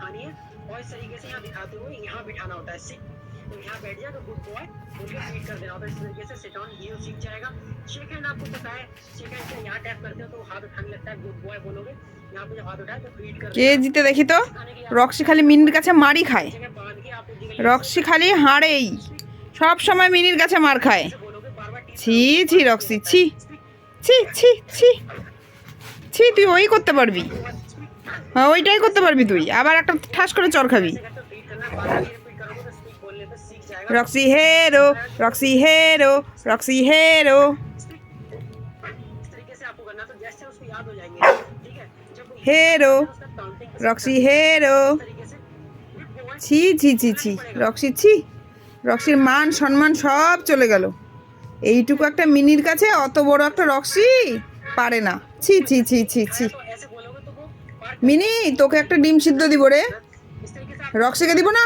बिठानी है और इस तरीके से यहाँ बिठाते हुए यहाँ बिठाना होता है सिट तो यहाँ बैठ जाए तो गुड बॉय बोल के फीड कर देना होता है इस तरीके से सिट ऑन ये सीख जाएगा शेक हैंड आपको पता है शेक हैंड से यहाँ टैप करते हो तो हाथ उठाने लगता है गुड बॉय बोलोगे यहाँ पे जब हाथ उठाए तो फीड कर কে জিতে দেখি তো রক্সি খালি মিনির কাছে মারি খায় जगह बांध के आप लोग রক্সি খালি হারেই সব সময় মিনির কাছে মার খায় बोलोगे बार बार ছি ছি রক্সি ছি ছি ছি ছি ছি তুই ওই করতে পারবি হ্যাঁ ওইটাই করতে পারবি তুই। আবার একটা ঠাস করে চর খাবি। রক্সি হেরো রক্সি হেরো রক্সি হেরো। হেরো, রক্সি হেরো। ছি ছি ছি ছি, রক্সি, ছি। রক্সির মান, সম্মান সব চলে গেল। এইটুকু একটা মিনির কাছে অত বড় একটা রক্সি পারে না। ছি ছি ছি ছি ছি। মিনি তোকে একটা ডিম সিদ্ধ দিব রে। রক্সিকে দিব না?